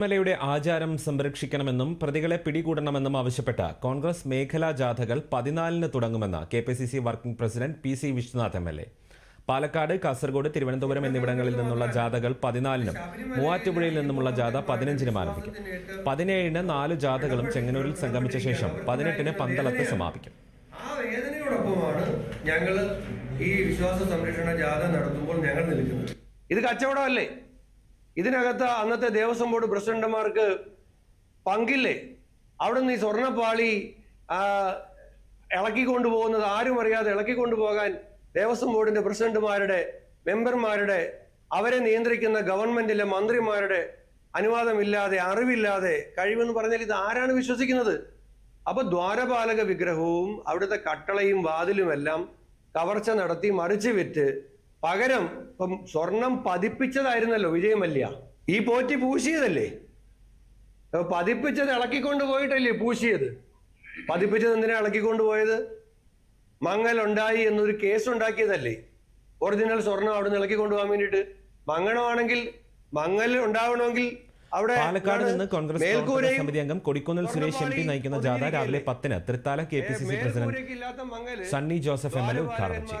ശബരിമലയുടെ ആചാരം സംരക്ഷിക്കണമെന്നും പ്രതികളെ പിടികൂടണമെന്നും ആവശ്യപ്പെട്ട കോൺഗ്രസ് മേഖലാ ജാഥകൾ പതിനാലിന് തുടങ്ങുമെന്ന് K P C C working president P C Vishwanath M L A. Palakkad Kasaragod Thiruvananthapuram എന്നിവിടങ്ങളിൽ നിന്നുള്ള ജാഥകൾ പതിനാലിനും മൂവാറ്റുപുഴയിൽ നിന്നുമുള്ള ജാഥ പതിനഞ്ചിനും ആരംഭിക്കും. പതിനേഴിന് നാല് ജാഥകളും ചെങ്ങന്നൂരിൽ സംഗമിച്ച ശേഷം പതിനെട്ടിന് പന്തളത്ത് സമാപിക്കും. ആ വേദനയോടൊപ്പമാണ് ഞങ്ങൾ ഈ വിശ്വാസ സംരക്ഷണ ജാഥ നടത്തുമ്പോൾ ഞങ്ങൾ നിൽക്കുന്നത്. ഇത് കച്ചവടമല്ലേ? ഇതിനകത്ത് അന്നത്തെ ദേവസ്വം ബോർഡ് പ്രസിഡന്റുമാർക്ക് പങ്കില്ലേ? അവിടെ നിന്ന് ഈ സ്വർണപ്പാളി ഇളക്കിക്കൊണ്ടു പോകുന്നത് ആരും അറിയാതെ ഇളക്കിക്കൊണ്ടു പോകാൻ ദേവസ്വം ബോർഡിന്റെ പ്രസിഡന്റുമാരുടെ മെമ്പർമാരുടെ അവരെ നിയന്ത്രിക്കുന്ന ഗവൺമെന്റിലെ മന്ത്രിമാരുടെ അനുവാദമില്ലാതെ അറിവില്ലാതെ കഴിവെന്ന് പറഞ്ഞാൽ ഇത് ആരാണ് വിശ്വസിക്കുന്നത്? അപ്പൊ ദ്വാരപാലക വിഗ്രഹവും അവിടുത്തെ കട്ടളയും വാതിലുമെല്ലാം കവർച്ച നടത്തി മറിച്ചു വിറ്റ് പകരം ഇപ്പം സ്വർണം പതിപ്പിച്ചതായിരുന്നല്ലോ വിജയമല്യ ഈ പോറ്റി പൂശിയതല്ലേ? പതിപ്പിച്ചത് ഇളക്കിക്കൊണ്ട് പോയിട്ടല്ലേ പൂശിയത്? പതിപ്പിച്ചത് എന്തിനാ ഇളക്കിക്കൊണ്ട് പോയത്? മങ്ങൽ ഉണ്ടായി എന്നൊരു കേസ് ഉണ്ടാക്കിയതല്ലേ ഒറിജിനൽ സ്വർണം അവിടെ നിന്ന് ഇളക്കിക്കൊണ്ട് പോകാൻ വേണ്ടിയിട്ട്. മങ്ങണമാണെങ്കിൽ മങ്ങൽ ഉണ്ടാവണമെങ്കിൽ അവിടെ പാലക്കാട് നിന്ന് കോൺഗ്രസ് പ്രവർത്തക സമിതി അംഗം കൊടിക്കുന്നിൽ സുരേഷ് എം പി നയിക്കുന്ന ജാഥ രാവിലെ പത്തിന്. Thrithala K P C C president Sunny Joseph M L A ഉദ്ഘാടനം ചെയ്യും.